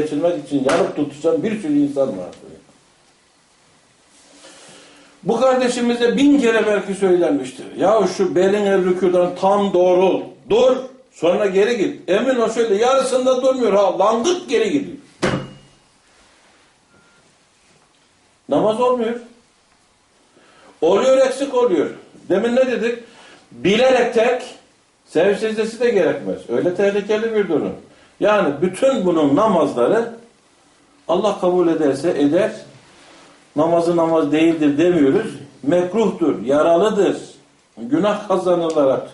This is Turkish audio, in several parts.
geçirmek için yanıp tutuşan bir sürü insan var. Bu kardeşimize bin kere belki söylenmiştir. Ya şu belin rüküden tam doğru dur. Sonra geri git. Emin o şöyle yarısında durmuyor ha. Langık geri gidiyor. Namaz olmuyor. Oluyor eksik oluyor. Demin ne dedik? Bilerek tek sev de gerekmez. Öyle tehlikeli bir durum. Yani bütün bunun namazları Allah kabul ederse eder. Namazı namaz değildir demiyoruz. Mekruhtur, yaralıdır. Günah kazanılarak.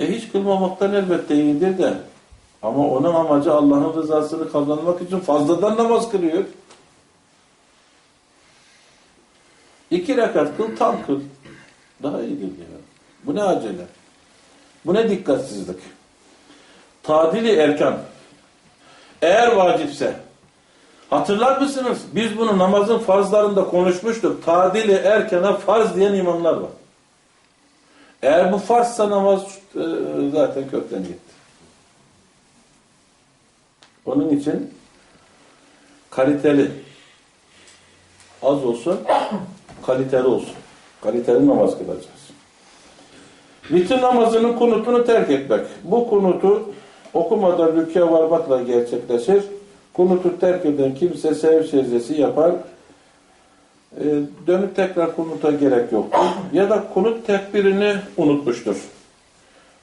E hiç kılmamaktan elbette iyidir de. Ama onun amacı Allah'ın rızasını kazanmak için fazladan namaz kılıyor. İki rekat kıl, tam kıl. Daha iyidir diyor. Bu ne acele? Bu ne dikkatsizlik? Tadili erkan. Eğer vacipse, hatırlar mısınız? Biz bunu namazın farzlarında konuşmuştuk. Tadili erkana farz diyen imamlar var. Eğer bu farzsa namaz e, zaten kökten gitti. Onun için kaliteli az olsun kaliteli olsun. Kaliteli namaz kılacağız. Bütün namazının kunutunu terk etmek. Bu kunutu okumadan rüküye varmakla gerçekleşir. Kunutu terk eden kimse sev secdesi yapar. Ee, dönüp tekrar kunuta gerek yok. Ya da kunut tekbirini unutmuştur.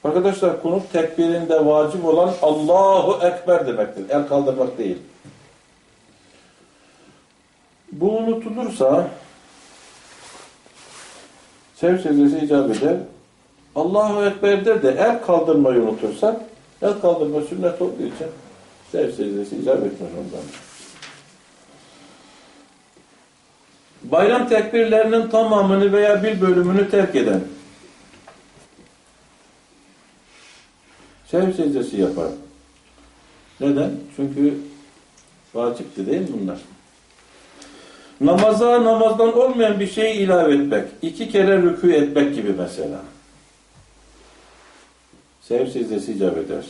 Arkadaşlar kunut tekbirinde vacip olan Allahu Ekber demektir. El kaldırmak değil. Bu unutulursa sev secdesi icap eder. Allahu Ekber der de el kaldırmayı unutursa el kaldırma sünnet olduğu için sev secdesi icap etmez ondan. Bayram tekbirlerinin tamamını veya bir bölümünü terk eden sev secdesi yapar. Neden? Çünkü vacipti değil mi bunlar? Namaza namazdan olmayan bir şeyi ilave etmek. iki kere rükû etmek gibi mesela. Sev secdesi eder.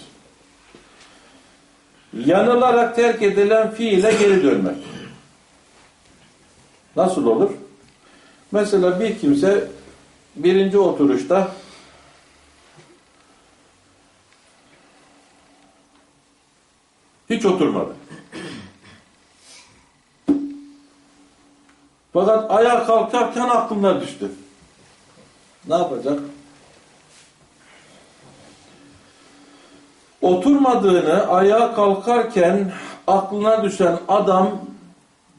Yanılarak terk edilen fiile geri dönmek. Nasıl olur? Mesela bir kimse birinci oturuşta hiç oturmadı. Fakat ayağa kalkarken aklına düştü. Ne yapacak? Oturmadığını ayağa kalkarken aklına düşen adam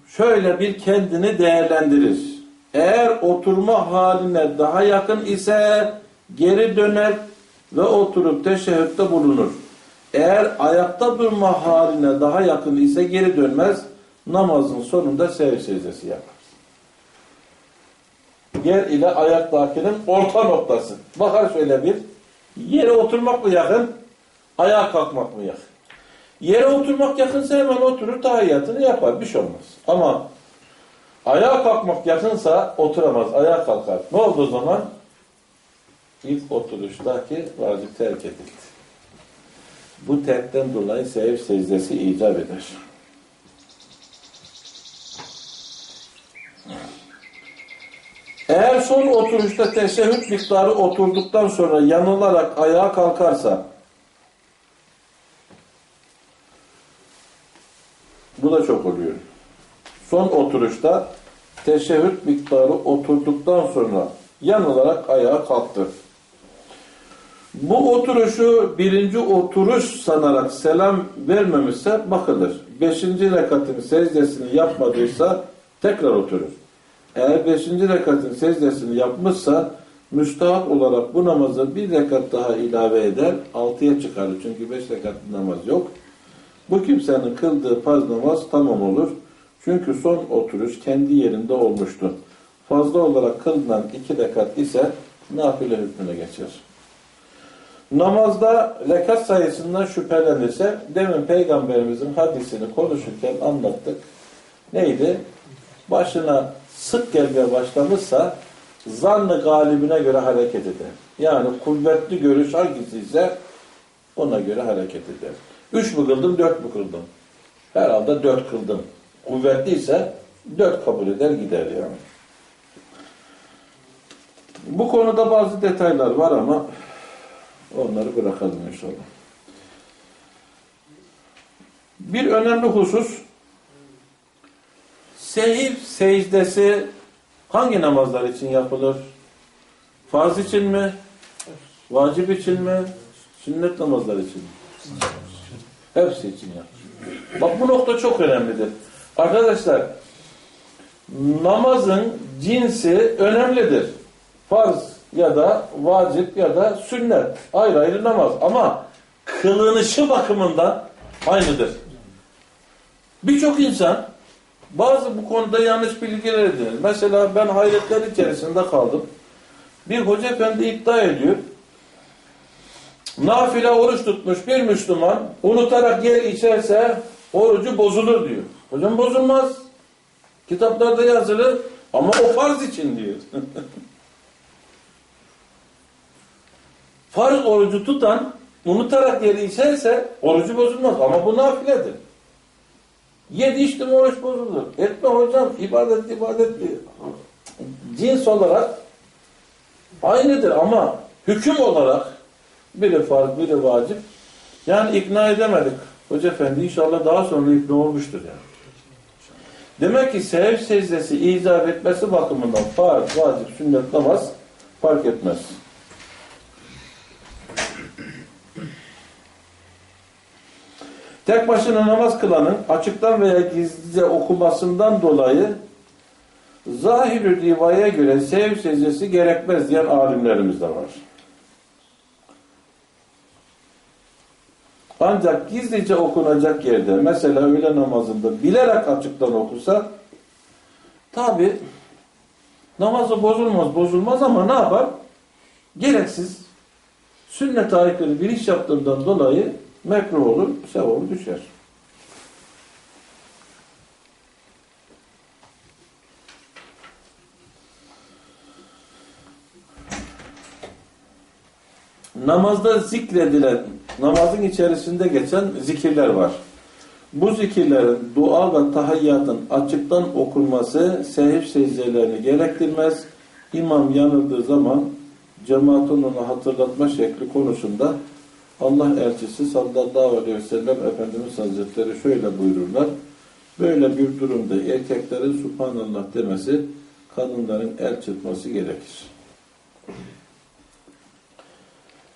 şöyle bir kendini değerlendirir. Eğer oturma haline daha yakın ise geri döner ve oturup teşehhütte bulunur. Eğer ayakta durma haline daha yakın ise geri dönmez. Namazın sonunda sev secdesi yapar. Yer ile ayaktakinin orta noktası. Bakar şöyle bir. Yere oturmak mı yakın? Ayağa kalkmak mı yakın? Yere oturmak yakınsa hemen oturur tahiyyatını yapar. Bir şey olmaz. Ama ayağa kalkmak yakınsa oturamaz. Ayağa kalkar. Ne oldu o zaman? İlk oturuştaki vacip terk edildi. Bu terkten dolayı sev secdesi icap eder. Eğer son oturuşta teşehhüd miktarı oturduktan sonra yanılarak ayağa kalkarsa bu da çok oluyor. Son oturuşta teşehhüd miktarı oturduktan sonra yanılarak ayağa kalktı. Bu oturuşu birinci oturuş sanarak selam vermemişse bakılır. Beşinci rekatın secdesini yapmadıysa tekrar oturur. Eğer beşinci rekatın secdesini yapmışsa müstahap olarak bu namaza bir rekat daha ilave eder, altıya çıkarır. Çünkü beş rekat namaz yok. Bu kimsenin kıldığı farz namaz tamam olur. Çünkü son oturuş kendi yerinde olmuştu. Fazla olarak kılınan iki rekat ise nafile hükmüne geçer. Namazda rekat sayısından şüphelenirse demin peygamberimizin hadisini konuşurken anlattık. Neydi? Başına sık gelmeye başlamışsa zannı galibine göre hareket eder. Yani kuvvetli görüş hangisi ise ona göre hareket eder. Üç mü kıldım, dört mü kıldım? Herhalde dört kıldım. Kuvvetliyse dört kabul eder gider yani. Bu konuda bazı detaylar var ama onları bırakalım inşallah. Bir önemli husus sehif secdesi hangi namazlar için yapılır? Farz için mi? Vacip için mi? Sünnet namazlar için mi? Hepsi için yapılır. Bak bu nokta çok önemlidir. Arkadaşlar namazın cinsi önemlidir. Farz ya da vacip ya da sünnet. Ayrı ayrı namaz. Ama kılınışı bakımından aynıdır. Birçok insan bazı bu konuda yanlış bilgiler edinir. Mesela ben hayretler içerisinde kaldım. Bir hoca efendi iddia ediyor. Nafile oruç tutmuş bir Müslüman unutarak yer içerse orucu bozulur diyor. Hocam bozulmaz. Kitaplarda yazılı ama o farz için diyor. farz orucu tutan unutarak yeri içerse orucu bozulmaz ama bu nafiledir. Yedi içtim oruç bozulur. Etme hocam ibadet ibadet diyor. Cins olarak aynıdır ama hüküm olarak biri farz biri vacip. Yani ikna edemedik. Hoca efendi inşallah daha sonra ikna olmuştur yani. Demek ki sehev secdesi icap etmesi bakımından farz, vacip, sünnet, namaz fark etmez. Tek başına namaz kılanın açıktan veya gizlice okumasından dolayı zahir rivaya göre sehev secdesi gerekmez diyen alimlerimiz de var. Ancak gizlice okunacak yerde mesela öğle namazında bilerek açıktan okusa tabi namazı bozulmaz bozulmaz ama ne yapar? Gereksiz sünnet aykırı bir iş yaptığından dolayı mekruh olur, sevabı düşer. Namazda zikredilen, namazın içerisinde geçen zikirler var. Bu zikirlerin dua ve tahiyyatın açıktan okunması sehif secdelerini gerektirmez. İmam yanıldığı zaman cemaatin onu hatırlatma şekli konusunda Allah elçisi sallallahu aleyhi ve sellem Efendimiz Hazretleri şöyle buyururlar. Böyle bir durumda erkeklerin subhanallah demesi, kadınların el çırpması gerekir.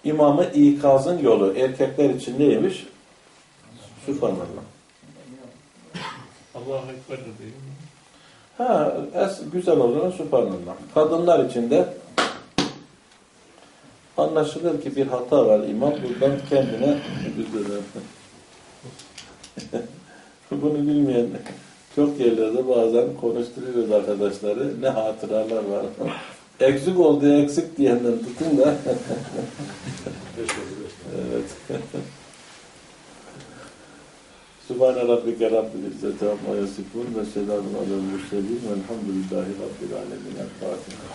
İmamı ikazın yolu erkekler için neymiş? Subhanallah. Allahu Ekber de değil mi? Ha, es, güzel olan subhanallah. Kadınlar için de anlaşılır ki bir hata var imam buradan kendine. Bunu bilmeyen çok yerlerde bazen konuşturuyoruz arkadaşları. Ne hatıralar var. Eksik oldu eksik diyenden tutun da. evet. Subhane rabbike rabbil izzeti amma yasifun ve selamun alel murselin velhamdülillahi rabbil alemin. El Fatiha.